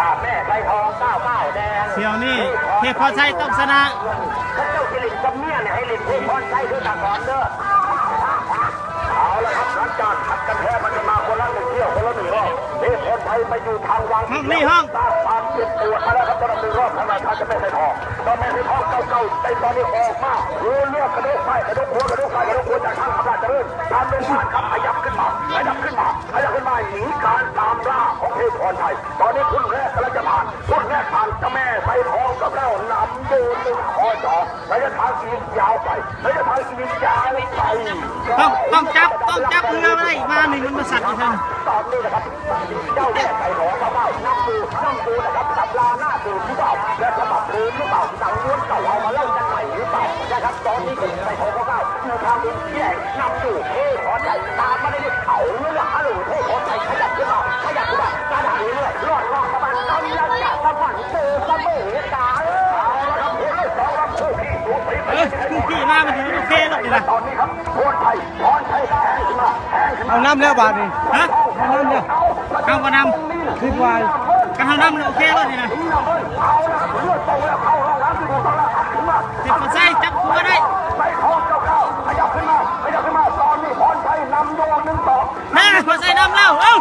ตาแม่ใบทองเก้าเก้าแดงเที่ยวนี้เทพพอใช้ต้องชนะถ้าเจ้าสิริกับเมียเนี่ยให้ลินเทพพรใช้ด้วยตาก่อนเด้อเอาละครับหลังจากขัดกันแท้มันจะมาคนละหนึ่งเที่ยวคนละหนึ่งรอบเทพพรไทยไปอยู่ทางวังห้องนี่ห้องตามความเจ็บปวดมาแล้วครับตอนหนึ่งรอบทางราชาจะไม่ใส่ทองตอนไม่ใส่ทองเก่าๆในตอนนี้ออกมารู้เลือกกระโดูกไฟกระโดูกหัวกระโดูกไฟกระโดูกหัวจากทางอำนาจเจริญตามเป็นผ่านครับขยับขึ้น ของเทพรไทย ตอนนี้คุณแรกกำลังจะผ่านคุณแรกผ่านเจ้าแม่ใส่ทองกับเรานำโดนหนึ่งคอจอระยะทางอีกยาวไประยะทางอีกยาวไปต้องต้องจับต้องจับเรือไว้อีกมาหนึ่งมันมาสั่นอีกทางตอนนี้นะครับเจ้าแม่ไก่หอมาเบ้านั่งดูนั่งดูนะครับตำราหน้าดูหรือเปล่าและฉบับเดิมหรือเปล่าหนังม้วนเก่าเอามาเล่ากันใหม่หรือเปล่านะครับตอนนี้ก็ไก่หอมาเบ้าอยู่ทางนี้แยกนำดูเท่ขอใจตามมาได้ด้วยเขาเนื้อหาหรือ มามันถึงโอเคแล้วนี่นะตอนนี้ครับโทษไทยพรไทยแห้งขึ้นมาแห้งขึ้นมาเอาน้ำแล้วบาทนี่ฮะเอาน้ำเนี่ยเข้ากระนคิดว่าำกันเท่าน้ำเลยโอเคแล้วนี่นะเอาละครับเลือดตกแล้วเข้าห้องน้ำที่ดูตอนแรกขึ้นมาเทพพอใช้จับคู่ก็ได้ใส่ทองเก้าเก้าขยับขึ้นมาขยับขึ้นมาตอนนี้พรชัยนำโยงหนึ่งต่อนะพอใช้น้ำแล้วเอ้า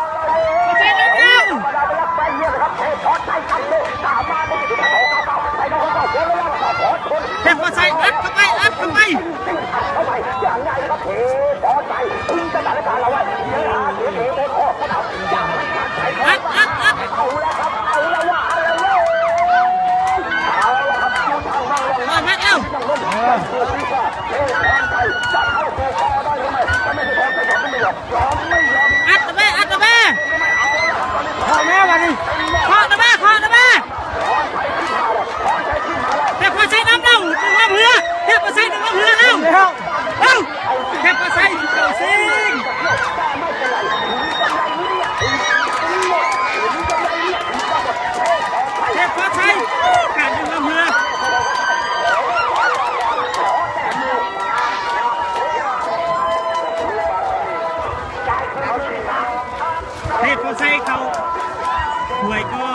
คุณจะจัดการเราไว้เนื้อหาเสียงเองข้อเขาเอาอย่างไรครับใส่ทอง อัดอัดอัด เอาละครับเอาละว่าเอาละเว้ยเอาละครับคิวทางมาแล้ว มาแม็กเอ้า ยังล้มเออเพื่อที่ว่าเทพรชัยจะเข้าสู่คอได้หรือไม่ถ้าไม่ได้แทงจะยอมไม่ยอมยอมไม่ยอม อัดตะแม่อัดตะแม่ เอาแม่บาทนี่ ขอตะแม่ขอตะแม่เทพพอใช้น้ำแล้วดึงน้ำเรือเทพพอใช้ดึงน้ำเรือแล้ว แล้ว เอ้าเทพพอใช้เจ้าสิงเทพพอใช้การดึงน้ำเรือ เทพพอใช้เขาหวยก็